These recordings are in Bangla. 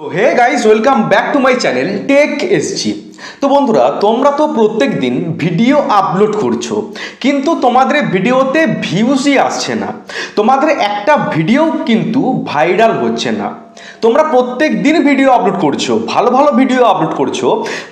Hey guys welcome back to my channel tech SG তো বন্ধুরা, তোমরা তো প্রত্যেক দিন ভিডিও আপলোড করছ, কিন্তু তোমাদের ভিডিওতে ভিউজই আসছে না। তোমাদের একটা ভিডিও কিন্তু ভাইরাল হচ্ছে না। তোমরা প্রত্যেক দিন ভিডিও আপলোড করছ, ভালো ভালো ভিডিও আপলোড করছ,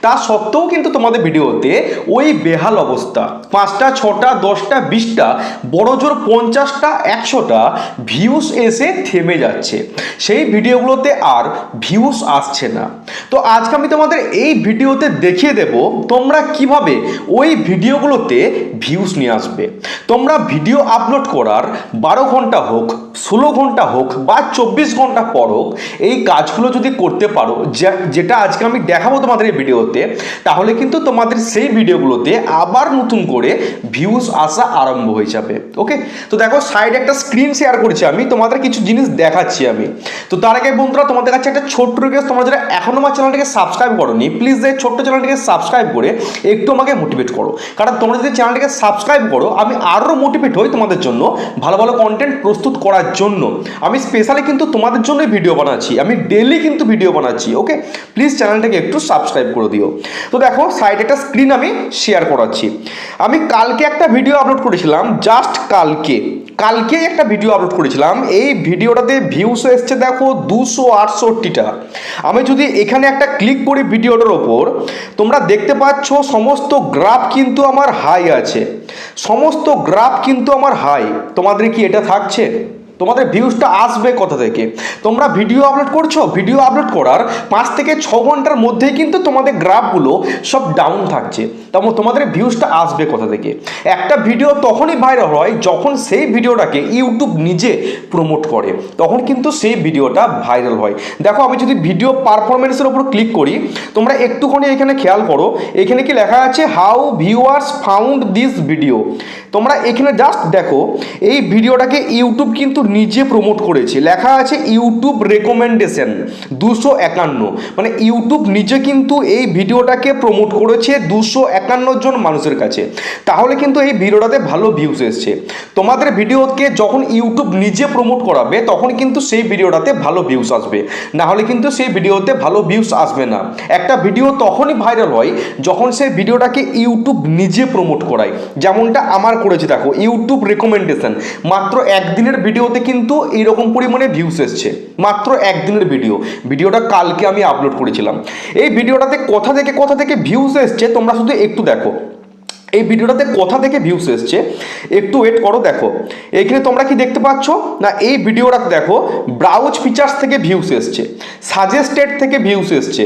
তা সত্ত্বেও কিন্তু তোমাদের ভিডিওতে ওই বেহাল অবস্থা। পাঁচটা, ছটা, দশটা, বিশটা, বড় জোর পঞ্চাশটা, একশোটা ভিউস এসে থেমে যাচ্ছে। সেই ভিডিওগুলোতে আর ভিউস আসছে না। তো আজকে আমি তোমাদের এই ভিডিওতে দেখিয়ে দেব তোমরা কীভাবে ওই ভিডিওগুলোতে ভিউস নিয়ে আসবে। তোমরা ভিডিও আপলোড করার বারো ঘণ্টা হোক, ষোলো ঘণ্টা হোক বা চব্বিশ ঘণ্টা পর হোক এই কাজগুলো যদি করতে পারো যেটা আজকে আমি দেখাবো তোমাদের এই ভিডিওতে, তাহলে কিন্তু তোমাদের সেই ভিডিওগুলোতে আবার নতুন করে ভিউজ আসা আরম্ভ হয়ে যাবে ওকে তো দেখো সাইডে একটা স্ক্রিন শেয়ার করছি আমি, তোমাদের কিছু জিনিস দেখাচ্ছি আমি। তো তার আগে বন্ধুরা, তোমাদের কাছে একটা ছোট্ট রিকোয়েস্ট তোমরা যারা এখনও আমার চ্যানেলটিকে সাবস্ক্রাইব করোনি প্লিজ এই ছোট্ট চ্যানেলটিকে সাবস্ক্রাইব করে একটু আমাকে মোটিভেট করো। কারণ তোমরা যদি চ্যানেলটিকে সাবস্ক্রাইব করো, আমি আরও মোটিভেট হই তোমাদের জন্য, ভালো ভালো কন্টেন্ট প্রস্তুত করার জন্য। আমি স্পেশালি কিন্তু তোমাদের জন্যই ভিডিও বানাচ্ছি। আমি ডেলি কিন্তু ভিডিও বানাচ্ছি ওকে প্লিজ চ্যানেলটাকে একটু সাবস্ক্রাইব করে দিও। তো দেখো সাইডে একটা স্ক্রিন আমি শেয়ার করাচ্ছি। আমি কালকে একটা ভিডিও আপলোড করেছিলাম জাস্ট কালকে। কালকে একটা ভিডিও আপলোড করেছিলাম। এই ভিডিওটাতে ভিউস এসছে দেখো দুশো আটষট্টিটা। আমি যদি এখানে একটা ক্লিক করি ভিডিওটার ওপর, তোমরা দেখতে পাচ্ছ সমস্ত গ্রাফ কিন্তু আমার হাই আছে। সমস্ত গ্রাফ কিন্তু আমার হাই তোমাদের কি এটা থাকছে? তোমাদের ভিউজটা আসবে কোথা থেকে? তোমরা ভিডিও আপলোড করছ, ভিডিও আপলোড করার পাঁচ থেকে ছ ঘণ্টার মধ্যেই কিন্তু তোমাদের গ্রাফগুলো সব ডাউন থাকছে। তেমন তোমাদের ভিউজটা আসবে কোথা থেকে? একটা ভিডিও তখনই ভাইরাল হয় যখন সেই ভিডিওটাকে ইউটিউব নিজে প্রমোট করে। তখন কিন্তু সেই ভিডিওটা ভাইরাল হয়। দেখো, আমি যদি ভিডিও পারফরমেন্সের উপর ক্লিক করি, তোমরা একটুখানি এখানে খেয়াল করো, এখানে কি লেখা আছে how viewers found this video তোমরা এখানে জাস্ট দেখো, এই ভিডিওটাকে ইউটিউব কিন্তু নিজে প্রমোট করেছে। লেখা আছে ইউটিউব রেকমেন্ডেশন দুশো একান্ন। মানে ইউটিউব নিজে কিন্তু এই ভিডিওটাকে প্রমোট করেছে দুশো একান্ন জন মানুষের কাছে। তাহলে কিন্তু এই ভিডিওটাতে ভালো ভিউজ এসছে। তোমাদের ভিডিওকে যখন ইউটিউব নিজে প্রমোট করাবে, তখন কিন্তু সেই ভিডিওটাতে ভালো ভিউজ আসবে। না হলে কিন্তু সেই ভিডিওতে ভালো ভিউজ আসবে না। একটা ভিডিও তখনই ভাইরাল হয় যখন সেই ভিডিওটাকে ইউটিউব নিজে প্রমোট করায়। যেমনটা আমার করেছে, দেখো ইউটিউব রেকমেন্ডেশন মাত্র একদিনের ভিডিওতে কিন্তু এইরকম পরিমাণে ভিউস এসছে। মাত্র একদিনের ভিডিও ভিডিওটা কালকে আমি আপলোড করেছিলাম। এই ভিডিওটাতে কথা থেকে কথা থেকে ভিউস এসছে, তোমরা শুধু একটু দেখো। এই ভিডিওটাতে কোথা থেকে ভিউস এসছে, একটু ওয়েট করো, দেখো। এখানে তোমরা কি দেখতে পাচ্ছ? না, এই ভিডিওটাতে দেখো ব্রাউজ ফিচার্স থেকে ভিউস এসছে সাজেস্টেড থেকে ভিউস এসছে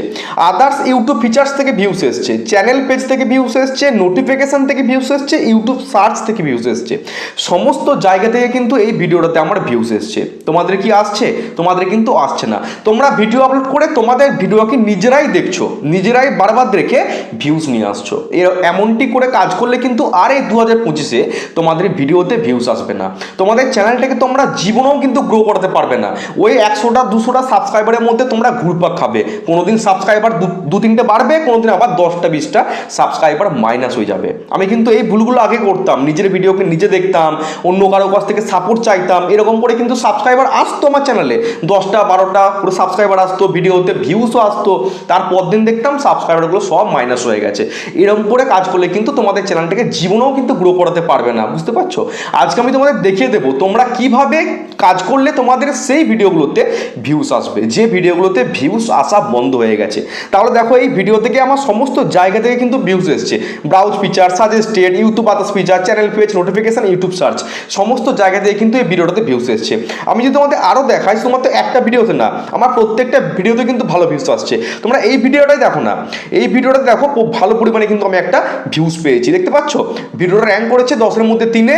আদার্স ইউটিউব ফিচার্স থেকে ভিউস এসছে চ্যানেল পেজ থেকে ভিউস এসছে নোটিফিকেশন থেকে ভিউস এসছে ইউটিউব সার্চ থেকে ভিউস এসছে। সমস্ত জায়গা থেকে কিন্তু এই ভিডিওটাতে আমার ভিউস এসছে। তোমাদের কি আসছে? তোমাদের কিন্তু আসছে না। তোমরা ভিডিও আপলোড করে তোমাদের ভিডিওকে নিজেরাই দেখছ, নিজেরাই বারবার দেখে ভিউজ নিয়ে আসছো। এমনটি করে কাজ করলে কিন্তু আর এই দু হাজার পঁচিশে তোমাদের ভিডিওতে ভিউজ আসবে না। তোমাদের চ্যানেলটাকে তোমরা জীবনেও কিন্তু গ্রো করতে পারবে না। ওই একশোটা, দুশোটা সাবস্ক্রাইবারের মধ্যে তোমরা ঘুরপাক খাবে। কোনোদিন সাবস্ক্রাইবার দু তিনটে বাড়বে, কোনোদিন আবার দশটা, বিশটা সাবস্ক্রাইবার মাইনাস হয়ে যাবে। আমি কিন্তু এই ভুলগুলো আগে করতাম। নিজের ভিডিওকে নিজে দেখতাম, অন্য কারও কাছ থেকে সাপোর্ট চাইতাম, এরকম করে কিন্তু সাবস্ক্রাইবার আসতো আমার চ্যানেলে দশটা, বারোটা পুরো সাবস্ক্রাইবার আসতো, ভিডিওতে ভিউসও আসতো। তারপর দিন দেখতাম সাবস্ক্রাইবারগুলো সব মাইনাস হয়ে গেছে। এরকম করে কাজ করলে কিন্তু তোমাদের চ্যানেলটাকে জীবনেও কিন্তু গ্রো করাতে পারবে না, বুঝতে পারছ? আজকে আমি তোমাদের দেখিয়ে দেবো তোমরা কীভাবে কাজ করলে তোমাদের সেই ভিডিওগুলোতে ভিউস আসবে। যে ভিডিওগুলোতে ভিউস আসা বন্ধ হয়ে গেছে। তাহলে দেখো, এই ভিডিও থেকে আমার সমস্ত জায়গা থেকে কিন্তু ভিউস এসছে। Browse feature suggested YouTube others feature channel page notification YouTube search সমস্ত জায়গা থেকে কিন্তু এই ভিডিওটাতে ভিউস এসছে। আমি যদি তোমাদের আরও দেখাই তোমার তো একটা ভিডিওতে না, আমার প্রত্যেকটা ভিডিওতে কিন্তু ভালো ভিউস আসছে। তোমরা এই ভিডিওটাই দেখো না। এই ভিডিওটা দেখো, খুব ভালো পরিমাণে কিন্তু আমি একটা ভিউস পেয়েছি। দেখতে পাচ্ছ? ভিডিওটা র্যাঙ্ক করেছে দশের মধ্যে তিনে,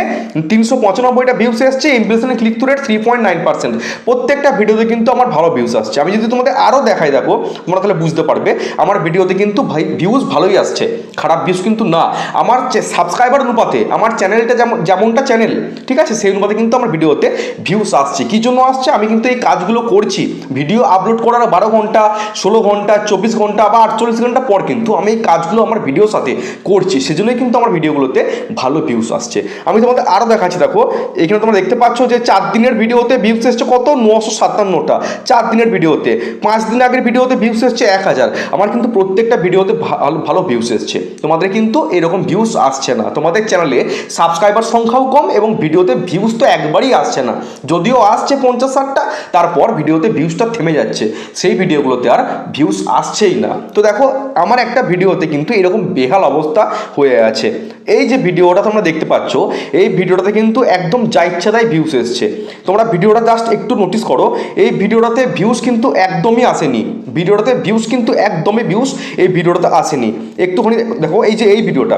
তিনশো পঁচানব্বইটা ভিউস এসছে ইমপ্রেশনে click through rate three point nine percent প্রত্যেকটা ভিডিওতে কিন্তু আমার ভালো ভিউস আসছে। আমি যদি তোমাদের আরও দেখাই দেখো, তোমরা তাহলে বুঝতে পারবে, আমার ভিডিওতে কিন্তু ভাই ভিউজ ভালোই আসছে, খারাপ ভিউজ কিন্তু না। আমার সাবস্ক্রাইবার অনুপাতে, আমার চ্যানেলটা যেমন, যেমনটা চ্যানেল ঠিক আছে, সেই অনুপাতে কিন্তু আমার ভিডিওতে ভিউস আসছে। কী জন্য আসছে? আমি কিন্তু এই কাজগুলো করছি। ভিডিও আপলোড করার বারো ঘণ্টা, ষোলো ঘণ্টা, চব্বিশ ঘণ্টা বা আটচল্লিশ ঘণ্টা পর কিন্তু আমি এই কাজগুলো আমার ভিডিওর সাথে করছি। সেজন্যই কিন্তু আমার ভিডিওগুলোতে ভালো ভিউস আসছে। আমি তোমাদের আরও দেখাচ্ছি, দেখো, এখানে তোমরা দেখতে পাচ্ছ যে চার দিনের ভিডিওতে ভিউস এসছে কত? নশো সাতান্নটা। চার দিনের ভিডিওতে। পাঁচ দিন আগের ভিডিওতে ভিউস এসছে এক হাজার। আমার কিন্তু প্রত্যেকটা ভিডিওতে ভালো ভালো ভিউস এসছে। তোমাদের কিন্তু এরকম ভিউস আসছে না। তোমাদের চ্যানেলে সাবস্ক্রাইবার সংখ্যাও কম এবং ভিডিওতে ভিউস তো একবারই আসছে না। যদিও আসছে পঞ্চাশ ষাটটা, তারপর ভিডিওতে ভিউজটা থেমে যাচ্ছে। সেই ভিডিওগুলোতে আর ভিউস আসছেই না। তো দেখো, আমার একটা ভিডিওতে কিন্তু এরকম বেহাল অবস্থা হয়ে আছে। এই যে ভিডিওটা তোমরা দেখতে পাচ্ছ, এই ভিডিওটাতে কিন্তু একদম যা ইচ্ছা তাই ভিউস এসছে। তোমরা ভিডিওটা জাস্ট একটু নোটিস করো, এই ভিডিওটাতে ভিউস কিন্তু একদমই আসেনি। ভিডিওটাতে ভিউস কিন্তু একদমই ভিউস এই ভিডিওটাতে আসেনি। একটুখানি দেখো, এই যে এই ভিডিওটা।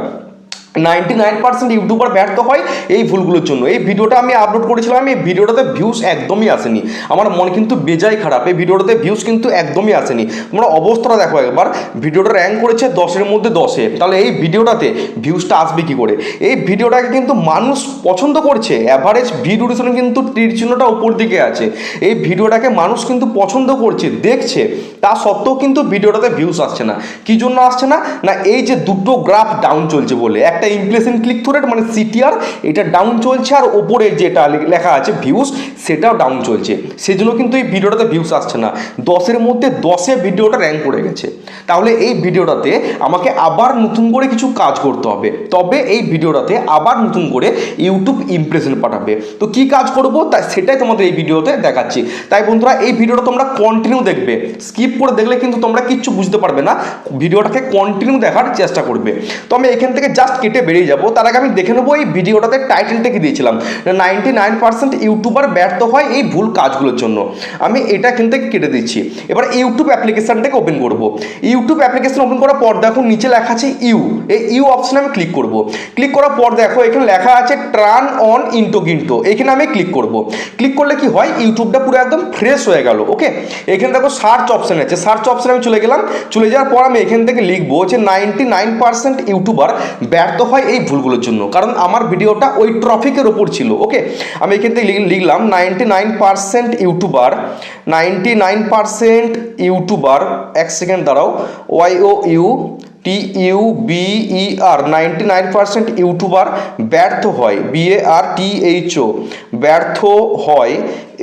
নাইনটি নাইন পার্সেন্ট ইউটিউবার ব্যর্থ হয় এই ভুলগুলোর জন্য। এই ভিডিওটা আমি আপলোড করেছিলাম এই ভিডিওটাতে ভিউজ একদমই আসেনি। আমার মন কিন্তু বেজায় খারাপ, এই ভিডিওটাতে ভিউজ কিন্তু একদমই আসেনি। তোমরা অবস্থাটা দেখো একবার, ভিডিওটা র্যাঙ্ক করেছে দশের মধ্যে দশে। তাহলে এই ভিডিওটাতে ভিউজটা আসবে কি করে? এই ভিডিওটাকে কিন্তু মানুষ পছন্দ করছে অ্যাভারেজ ভিউ ডিউরেশন কিন্তু তীর চিহ্নটা উপর দিকে আছে। এই ভিডিওটাকে মানুষ কিন্তু পছন্দ করছে, দেখছে, তা সত্ত্বেও কিন্তু ভিডিওটাতে ভিউজ আসছে না। কি জন্য আসছে না? না, এই যে দুটো গ্রাফ ডাউন চলছে বলে, একটা ইমপ্রেশন ক্লিক থ্রু রেট মানে সিটিআর এটা ডাউন চলছে আর ওপরে যেটা লেখা আছে ভিউজ সেটাও ডাউন চলছে। সেই জন্য কিন্তু এই ভিডিওটাতে ভিউজ আসছে না। দশের মধ্যে দশে ভিডিওটা র্যাঙ্ক করে গেছে। তাহলে এই ভিডিওটাতে আমাকে আবার নতুন করে কিছু কাজ করতে হবে। তবে এই ভিডিওটাতে আবার নতুন করে ইউটিউব ইমপ্রেশন পাঠাবে। তো কি কাজ করব? তা সেটাই তোমাদের এই ভিডিওতে দেখাচ্ছি। তাই বন্ধুরা, এই ভিডিওটা তোমরা কন্টিনিউ দেখবে। স্কিপ করে দেখলে কিন্তু তোমরা কিচ্ছু বুঝতে পারবে না। ভিডিওটাকে কন্টিনিউ দেখার চেষ্টা করবে। তো আমি এখান থেকে জাস্ট কেটে বেরিয়ে যাব। তার আগে আমি দেখে নেব এই ভিডিওটাতে টাইটেলটা কি দিয়েছিলাম। নাইনটি নাইন পার্সেন্ট ইউটিউবার ব্যর্থ হয় এই ভুল কাজগুলোর জন্য। আমি এটা এখান থেকে কেটে দিচ্ছি। এবার ইউটিউব অ্যাপ্লিকেশানটাকে ওপেন করব। ইউটিউব অ্যাপ্লিকেশন ওপেন করার পর দেখো নিচে লেখা আছে ইউ এই ইউ অপশনে আমি ক্লিক করব। ক্লিক করার পর দেখো এখানে লেখা আছে ট্রান অন ইন্টো গিন্টো এখানে আমি ক্লিক করব। ক্লিক করলে কি হয়? ইউটিউবটা পুরো একদম ফ্রেশ হয়ে গেল ওকে এখানে দেখো সার্চ অপশন আছে। সার্চ অপশানে আমি চলে গেলাম। চলে যাওয়ার পর আমি এখান থেকে লিখব যে নাইনটি নাইন পার্সেন্ট ইউটিউবার ব্যর্থ হয় এই ভুলগুলোর জন্য। কারণ আমার ভিডিওটা ওই ট্রফিকের ওপর ছিল ওকে আমি এখান থেকে লিখ- লিখলাম ninety nine YouTuber ninety nine YouTuber এক সেকেন্ড দাঁড়াও Y O U T U B E R ninety nine percent YouTuber ব্যর্থ হয় B A R T H O ব্যর্থ হয়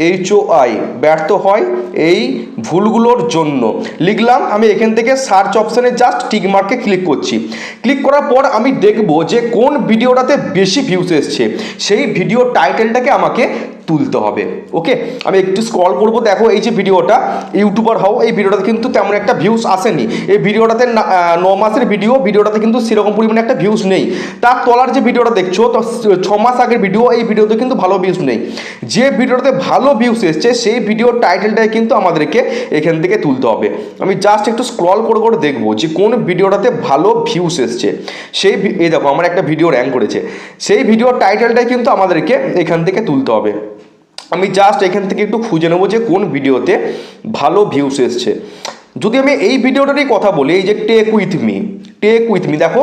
এইচ ও আই ব্যর্থ হয় এই ভুলগুলোর জন্য। লিখলাম, আমি এখান থেকে সার্চ অপশানে জাস্ট টিক মার্কে ক্লিক করছি। ক্লিক করার পর আমি দেখব যে কোন ভিডিওটাতে বেশি ভিউস এসছে। সেই ভিডিও টাইটেলটাকে আমাকে তুলতে হবে ওকে আমি একটু স্ক্রল করব, দেখো এই যে ভিডিওটা ইউটিউবার হও, এই ভিডিওটাতে কিন্তু তেমন একটা ভিউস আসেনি। এই ভিডিওটাতে না- মাসের ভিডিও ভিডিওটাতে কিন্তু সেরকম পরিমাণে একটা ভিউস নেই। তার তলার যে ভিডিওটা দেখছ তো ছ মাস আগের ভিডিও এই ভিডিওতে কিন্তু ভালো ভিউস নেই। যে ভিডিওটাতে ভালো ভিউস এসছে, সেই ভিডিওর টাইটেলটাই কিন্তু আমাদেরকে এখান থেকে তুলতে হবে। আমি জাস্ট একটু স্ক্রল করে করে দেখব যে কোন ভিডিওটাতে ভালো ভিউস এসছে। সেই এই দেখো, আমার একটা ভিডিও র্যাঙ্ক করেছে। সেই ভিডিওর টাইটেলটাই কিন্তু আমাদেরকে এখান থেকে তুলতে হবে। আমি জাস্ট এখান থেকে একটু খুঁজে নেব যে কোন ভিডিওতে ভালো ভিউস এসছে। যদি আমি এই ভিডিওটারই কথা বলি, এই যে tech with me tech with me দেখো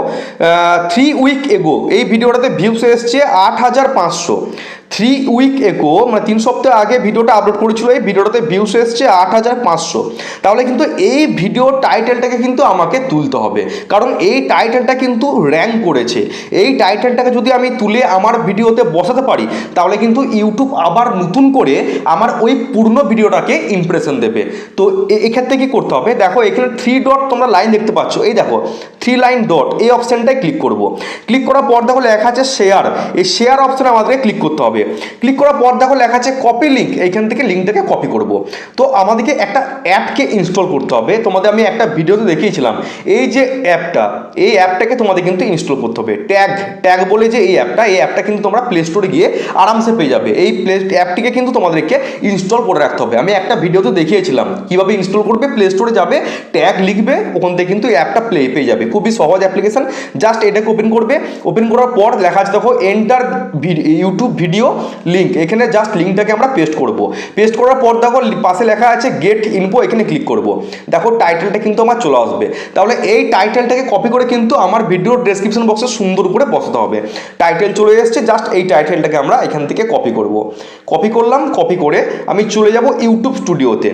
থ্রি উইক এগো এই ভিডিওটাতে ভিউস এসছে আট হাজার পাঁচশো। থ্রি উইক এগো মানে তিন সপ্তাহ আগে ভিডিওটা আপলোড করেছিল, এই ভিডিওটাতে ভিউস এসছে আট হাজার পাঁচশো। তাহলে কিন্তু এই ভিডিও টাইটেলটাকে কিন্তু আমাকে তুলতে হবে। কারণ এই টাইটেলটা কিন্তু র্যাঙ্ক করেছে। এই টাইটেলটাকে যদি আমি তুলে আমার ভিডিওতে বসাতে পারি, তাহলে কিন্তু ইউটিউব আবার নতুন করে আমার ওই পূর্ণ ভিডিওটাকে ইমপ্রেশন দেবে। তো এক্ষেত্রে কি করতে হবে? দেখো, এখানে থ্রি ডট তোমরা লাইন দেখতে পাচ্ছ। এই দেখো থ্রি লাইন ডট এই অপশানটায় ক্লিক করব। ক্লিক করার পর দেখো লেখা আছে শেয়ার এই শেয়ার অপশানে আমাদেরকে ক্লিক করতে হবে। ক্লিক করার পর দেখো লেখা আছে কপি লিঙ্ক এইখান থেকে লিঙ্কটাকে কপি করব। তো আমাদেরকে একটা অ্যাপকে ইনস্টল করতে হবে। তোমাদের আমি একটা ভিডিওতে দেখিয়েছিলাম। এই যে অ্যাপটা এই অ্যাপটাকে তোমাদের কিন্তু ইনস্টল করতে হবে। ট্যাগ ট্যাগ বলে যে এই অ্যাপটা এই অ্যাপটা কিন্তু তোমরা প্লে স্টোরে গিয়ে আরামসে পেয়ে যাবে। এই প্লে অ্যাপটিকে কিন্তু তোমাদেরকে ইনস্টল করে রাখতে হবে। আমি একটা ভিডিওতে দেখিয়েছিলাম। কীভাবে ইনস্টল করবে? প্লে স্টোরে যাবে ট্যাগ লিখবে, ওখান থেকে কিন্তু অ্যাপটা প্লে পেয়ে যাবে। খুবই সহজ অ্যাপ্লিকেশন জাস্ট এটাকে ওপেন করবে। ওপেন করার পর লেখা আছে দেখো এন্টার ইউটিউব ভিডিও লিঙ্ক এখানে জাস্ট লিঙ্কটাকে আমরা পেস্ট করব। পেস্ট করার পর দেখো, পাশে লেখা আছে গেট ইনফো এখানে ক্লিক করব। দেখো টাইটেলটা কিন্তু আমার চলে আসবে। তাহলে এই টাইটেলটাকে কপি করে কিন্তু আমার ভিডিওর ডেসক্রিপশন বক্সে সুন্দর করে বসাতে হবে। টাইটেল চলে এসেছে জাস্ট এই টাইটেলটাকে আমরা এখান থেকে কপি করব। কপি করলাম কপি করে আমি চলে যাব ইউটিউব স্টুডিওতে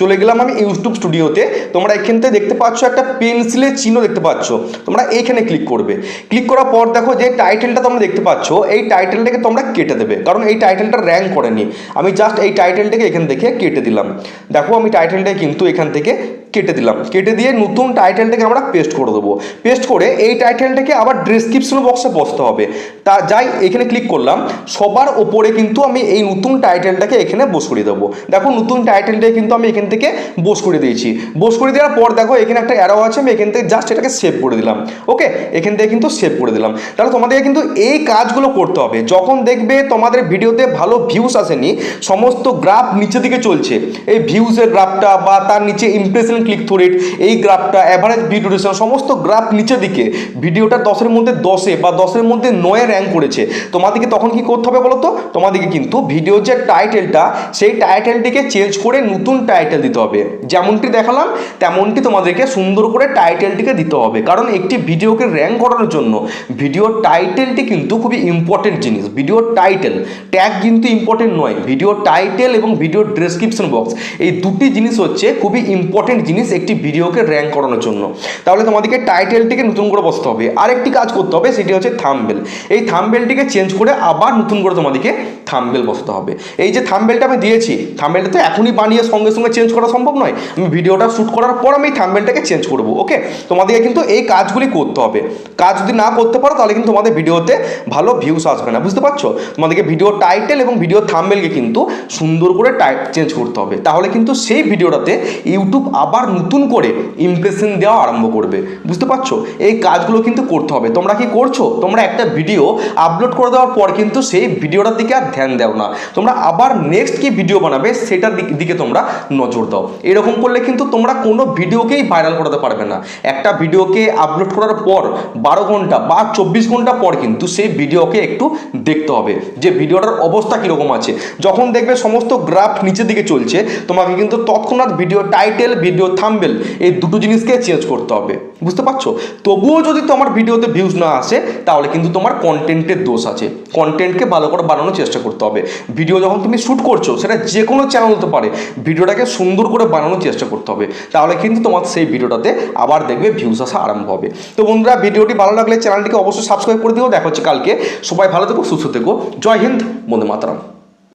চলে গেলাম আমি ইউটিউব স্টুডিওতে তোমরা এখান থেকে দেখতে পাচ্ছ একটা পেন্সিলের চিহ্ন দেখতে পাচ্ছ। তোমরা এইখানে ক্লিক করবে। ক্লিক করার পর দেখো যে টাইটেলটা তোমরা দেখতে পাচ্ছ, এই টাইটেলটাকে তোমরা কেটে দেবে। কারণ এই টাইটেলটা র্যাঙ্ক করেনি। আমি জাস্ট এই টাইটেলটাকে এখান থেকে কেটে দিলাম। দেখো আমি টাইটেলটাকে কিন্তু এখান থেকে কেটে দিলাম। কেটে দিয়ে নতুন টাইটেলটাকে আমরা পেস্ট করে দেবো। পেস্ট করে এই টাইটেলটাকে আবার ডিসক্রিপশন বক্সে বসতে হবে। তা যাই, এখানে ক্লিক করলাম। সবার ওপরে কিন্তু আমি এই নতুন টাইটেলটাকে এখানে বস করে দেবো। দেখো, নতুন টাইটেলটাকে কিন্তু আমি এখান থেকে বস করে দিয়েছি। বস করে দেওয়ার পর দেখো, এখানে একটা অ্যারো আছে, আমি এখান থেকে জাস্ট এটাকে সেভ করে দিলাম। ওকে এখান থেকে কিন্তু সেভ করে দিলাম। তাহলে তোমাদেরকে কিন্তু এই কাজগুলো করতে হবে। যখন দেখবে তোমাদের ভিডিওতে ভালো ভিউস আসেনি, সমস্ত গ্রাফ নিচে দিকে চলছে। এই ভিউজের গ্রাফটা বা তার নিচে ইমপ্রেশন ক্লিক থ্রু রেট এই গ্রাফটা অ্যাভারেজ ভিডিও ডিউরেশন সমস্ত গ্রাফ নিচের দিকে ভিডিওটা দশের মধ্যে দশে বা দশের মধ্যে নয়ে র্যাঙ্ক করেছে। তোমাদেরকে তখন কি করতে হবে বলো তো তোমাদেরকে কিন্তু ভিডিওর যে টাইটেলটা সেই টাইটেলটিকে চেঞ্জ করে নতুন টাইটেল দিতে হবে। যেমনটি দেখালাম, তেমনটি তোমাদেরকে সুন্দর করে টাইটেলটিকে দিতে হবে। কারণ একটি ভিডিওকে র্যাঙ্ক করানোর জন্য ভিডিওর টাইটেলটি কিন্তু খুবই ইম্পর্টেন্ট জিনিস। ভিডিওর টাইটেল ট্যাগ কিন্তু ইম্পর্টেন্ট নয়। ভিডিও টাইটেল এবং ভিডিওর ডেসক্রিপশন বক্স এই দুটি জিনিস হচ্ছে খুবই ইম্পর্টেন্ট জিনিস একটি ভিডিওকে র্যাঙ্ক করানোর জন্য। তাহলে তোমাদেরকে টাইটেলটিকে নতুন করে বসতে হবে। আরেকটি কাজ করতে হবে, সেটি হচ্ছে থামবেল এই থামবেলটিকে চেঞ্জ করে আবার নতুন করে তোমাদেরকে থামবেল বসতে হবে। এই যে থামবেলটা আমি দিয়েছি থাম্বেলটা তো এখনই বানিয়ে সঙ্গে সঙ্গে চেঞ্জ করা সম্ভব নয়। আমি ভিডিওটা শ্যুট করার পর আমি থাম্বেলটাকে চেঞ্জ করব ওকে তোমাদেরকে কিন্তু এই কাজগুলি করতে হবে। কাজ যদি না করতে পারো, তাহলে কিন্তু তোমাদের ভিডিওতে ভালো ভিউস আসবে না, বুঝতে পারছ? তোমাদেরকে ভিডিও টাইটেল এবং ভিডিও থামবেলকে কিন্তু সুন্দর করে টাইপ চেঞ্জ করতে হবে। তাহলে কিন্তু সেই ভিডিওটাতে ইউটিউব আবার নতুন করে ইমপ্রেশন দেওয়া আরম্ভ করবে। বুঝতে পারছ? এই কাজগুলো কিন্তু করতে হবে। তোমরা কি করছ? তোমরা একটা ভিডিও আপলোড করে দেওয়ার পর কিন্তু সেই ভিডিওটার দিকে আর ধ্যান দাও না। তোমরা আবার নেক্সট কি ভিডিও বানাবে সেটার দিকে তোমরা নজর দাও। এরকম করলে কিন্তু তোমরা কোনো ভিডিওকেই ভাইরাল করাতে পারবে না। একটা ভিডিওকে আপলোড করার পর বারো ঘণ্টা বা চব্বিশ ঘণ্টা পর কিন্তু সেই ভিডিওকে একটু দেখতে হবে। যে ভিডিওটার অবস্থা কীরকম আছে? যখন দেখবে সমস্ত গ্রাফ নিচের দিকে চলছে, তোমাকে কিন্তু তৎক্ষণাৎ ভিডিও টাইটেল ভিডিও থাম্বেল এই দুটো জিনিসকে চেঞ্জ করতে হবে। বুঝতে পারছ? তবুও যদি তোমার ভিডিওতে ভিউজ না আসে, তাহলে কিন্তু তোমার কন্টেন্টের দোষ আছে। কন্টেন্টকে ভালো করে বানানোর চেষ্টা করতে হবে। ভিডিও যখন তুমি শ্যুট করছ, সেটা যে কোনো চ্যানেল হতে পারে, ভিডিওটাকে সুন্দর করে বানানোর চেষ্টা করতে হবে। তাহলে কিন্তু তোমার সেই ভিডিওটাতে আবার দেখবে ভিউজ আসা আরম্ভ হবে। তো বন্ধুরা, ভিডিওটি ভালো লাগলে চ্যানেলটিকে অবশ্যই সাবস্ক্রাইব করে দিও। দেখা হচ্ছে কালকে। সবাই ভালো থেকো, সুস্থ থেকো। জয় হিন্দ, বন্দে মাতারাম।